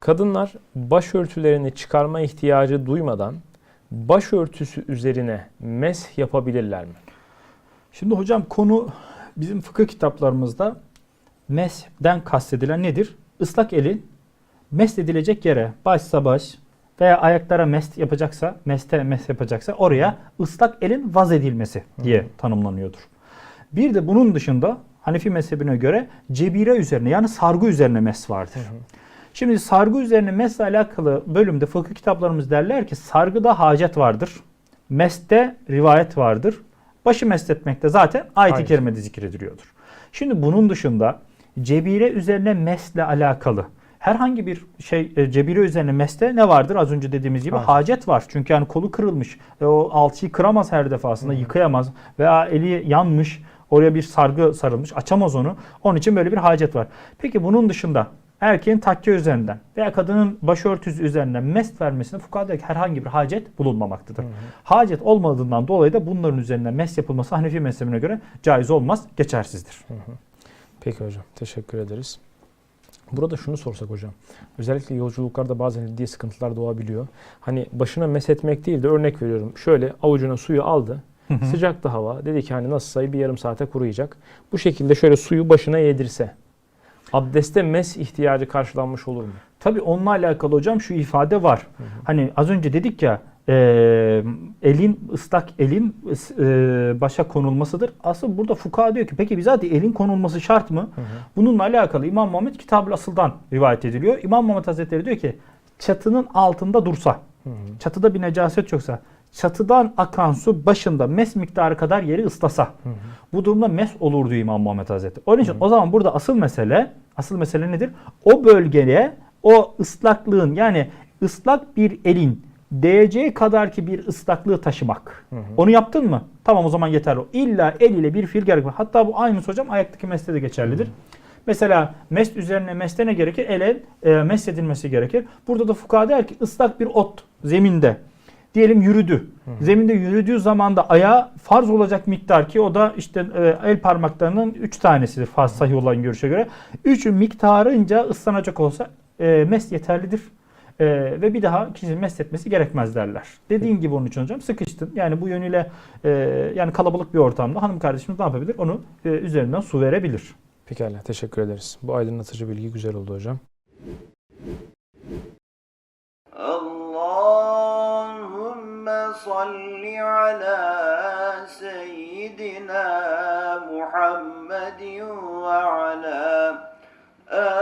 Kadınlar başörtülerini çıkarma ihtiyacı duymadan başörtüsü üzerine mesh yapabilirler mi? Şimdi hocam konu bizim fıkıh kitaplarımızda mesden kastedilen nedir? Islak elin mest edilecek yere başsa baş veya ayaklara mest yapacaksa, meste mest yapacaksa oraya ıslak elin vaz edilmesi diye tanımlanıyordur. Bir de bunun dışında Hanefi mezhebine göre cebire üzerine yani sargı üzerine mes vardır. Şimdi sargı üzerine mesle alakalı bölümde fıkıh kitaplarımız derler ki sargıda hacet vardır. Meste rivayet vardır. Başı mest etmekte zaten ayet-i Ayet. kerimede zikrediliyordur. Şimdi bunun dışında cebire üzerine mesle alakalı herhangi bir şey e, cebire üzerine meste ne vardır? Az önce dediğimiz gibi Hacet. hacet var. Çünkü yani kolu kırılmış. E, o alçıyı kıramaz her defasında, yıkayamaz veya eli yanmış. Oraya bir sargı sarılmış. Açamaz onu. Onun için böyle bir hacet var. Peki bunun dışında erkeğin takke üzerinden veya kadının başörtüsü üzerinden mest vermesine fukahada herhangi bir hacet bulunmamaktadır. Hacet olmadığından dolayı da bunların üzerinden mest yapılması Hanefi mezhebine göre caiz olmaz, geçersizdir. Peki hocam teşekkür ederiz. Burada şunu sorsak hocam. Özellikle yolculuklarda bazen ciddi sıkıntılar doğabiliyor. Hani başına mesh etmek değil de örnek veriyorum. Şöyle avucuna suyu aldı. Sıcaktı hava. Dedi ki hani nasılsa bir yarım saate kuruyacak. Bu şekilde şöyle suyu başına yedirse. Abdeste mes ihtiyacı karşılanmış olur mu? Tabii onunla alakalı hocam şu ifade var. Hani az önce dedik ya e, elin ıslak elin e, başa konulmasıdır. Aslında burada fuka diyor ki peki bizatihi elin konulması şart mı? Bununla alakalı İmam Muhammed Kitab-ı Asıl'dan rivayet ediliyor. İmam Muhammed Hazretleri diyor ki çatının altında dursa, çatıda bir necaset yoksa, çatıdan akan su başında mes miktarı kadar yeri ıslasa. Bu durumda mes olur diyor İmam Muhammed Hazretleri. Onun için o zaman burada asıl mesele, asıl mesele nedir? O bölgeye o ıslaklığın yani ıslak bir elin değeceği kadar ki bir ıslaklığı taşımak. Onu yaptın mı? Tamam o zaman yeterli. İlla el ile bir fiil gerek var. Hatta bu aynı hocam ayaktaki mesle de geçerlidir. Mesela mest üzerine meste ne gerekir? Ele e, mest edilmesi gerekir. Burada da fukaha der ki ıslak bir ot zeminde diyelim yürüdü. Hı. Zeminde yürüdüğü zaman da ayağa farz olacak miktar ki o da işte e, el parmaklarının 3 tanesidir farz sahih olan görüşe göre. 3'ü miktarınca ıslanacak olsa e, mes yeterlidir. E, ve bir daha kişinin mesetmesi gerekmez derler. Dediğin gibi onun için hocam sıkıştın. Yani bu yönüyle e, yani kalabalık bir ortamda hanım kardeşimiz ne yapabilir? Onu e, üzerinden su verebilir. Pekala teşekkür ederiz. Bu aydınlatıcı bilgi güzel oldu hocam. Allah سيدنا محمد وعلى آل